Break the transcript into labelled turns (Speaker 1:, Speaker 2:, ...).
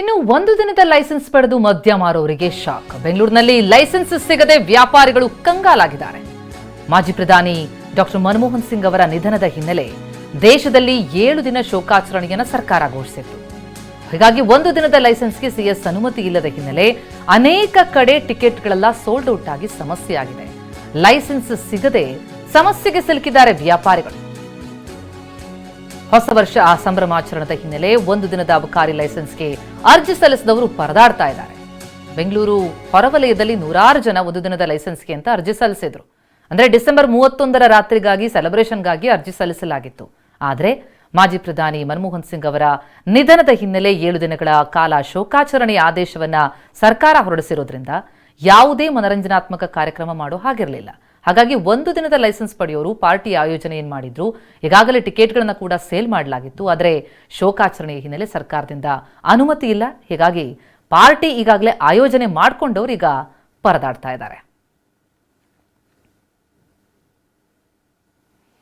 Speaker 1: ಇನ್ನು ಒಂದು ದಿನದ ಲೈಸೆನ್ಸ್ ಪಡೆದು ಮದ್ಯ ಮಾರೋರಿಗೆ ಶಾಕ್. ಬೆಂಗಳೂರಿನಲ್ಲಿ ಲೈಸೆನ್ಸ್ ಸಿಗದೆ ವ್ಯಾಪಾರಿಗಳು ಕಂಗಾಲಾಗಿದ್ದಾರೆ. ಮಾಜಿ ಪ್ರಧಾನಿ ಡಾಕ್ಟರ್ ಮನಮೋಹನ್ ಸಿಂಗ್ ಅವರ ನಿಧನದ ಹಿನ್ನೆಲೆ ದೇಶದಲ್ಲಿ ಏಳು ದಿನ ಶೋಕಾಚರಣೆಯನ್ನು ಸರ್ಕಾರ ಘೋಷಿಸಿತ್ತು. ಹೀಗಾಗಿ ಒಂದು ದಿನದ ಲೈಸೆನ್ಸ್ಗೆ ಸಿಎಸ್ ಅನುಮತಿ ಇಲ್ಲದ ಹಿನ್ನೆಲೆ ಅನೇಕ ಕಡೆ ಟಿಕೆಟ್ಗಳೆಲ್ಲ ಸೋಲ್ಡ್ ಔಟ್ ಆಗಿ ಸಮಸ್ಯೆಯಾಗಿದೆ. ಲೈಸೆನ್ಸ್ ಸಿಗದೆ ಸಮಸ್ಯೆಗೆ ಸಿಲುಕಿದ್ದಾರೆ ವ್ಯಾಪಾರಿಗಳು. ಹೊಸ ವರ್ಷ ಆ ಸಂಭ್ರಮಾಚರಣದ ಹಿನ್ನೆಲೆ ಒಂದು ದಿನದ ಅಬಕಾರಿ ಲೈಸೆನ್ಸ್ಗೆ ಅರ್ಜಿ ಸಲ್ಲಿಸಿದವರು ಪರದಾಡ್ತಾ ಇದ್ದಾರೆ. ಬೆಂಗಳೂರು ಹೊರವಲಯದಲ್ಲಿ ನೂರಾರು ಜನ ಒಂದು ದಿನದ ಲೈಸೆನ್ಸ್ಗೆ ಅಂತ ಅರ್ಜಿ ಸಲ್ಲಿಸಿದ್ರು. ಅಂದ್ರೆ ಡಿಸೆಂಬರ್ ಮೂವತ್ತೊಂದರ ರಾತ್ರಿಗಾಗಿ, ಸೆಲೆಬ್ರೇಷನ್ಗಾಗಿ ಅರ್ಜಿ ಸಲ್ಲಿಸಲಾಗಿತ್ತು. ಆದರೆ ಮಾಜಿ ಪ್ರಧಾನಿ ಮನಮೋಹನ್ ಸಿಂಗ್ ಅವರ ನಿಧನದ ಹಿನ್ನೆಲೆ ಏಳು ದಿನಗಳ ಕಾಲ ಶೋಕಾಚರಣೆಯ ಆದೇಶವನ್ನ ಸರ್ಕಾರ ಹೊರಡಿಸಿರೋದ್ರಿಂದ ಯಾವುದೇ ಮನರಂಜನಾತ್ಮಕ ಕಾರ್ಯಕ್ರಮ ಮಾಡೋ ಹಾಗಿರಲಿಲ್ಲ. ಹಾಗಾಗಿ ಒಂದು ದಿನದ ಲೈಸೆನ್ಸ್ ಪಡೆಯೋರು ಪಾರ್ಟಿ ಆಯೋಜನೆ ಏನ್ ಮಾಡಿದ್ರು? ಈಗಾಗಲೇ ಟಿಕೆಟ್ಗಳನ್ನು ಕೂಡ ಸೇಲ್ ಮಾಡಲಾಗಿತ್ತು. ಆದರೆ ಶೋಕಾಚರಣೆಯ ಹಿನ್ನೆಲೆ ಸರ್ಕಾರದಿಂದ ಅನುಮತಿ ಇಲ್ಲ. ಹೀಗಾಗಿ ಪಾರ್ಟಿ ಈಗಾಗಲೇ ಆಯೋಜನೆ ಮಾಡಿಕೊಂಡವರು ಈಗ ಪರದಾಡ್ತಾ ಇದ್ದಾರೆ.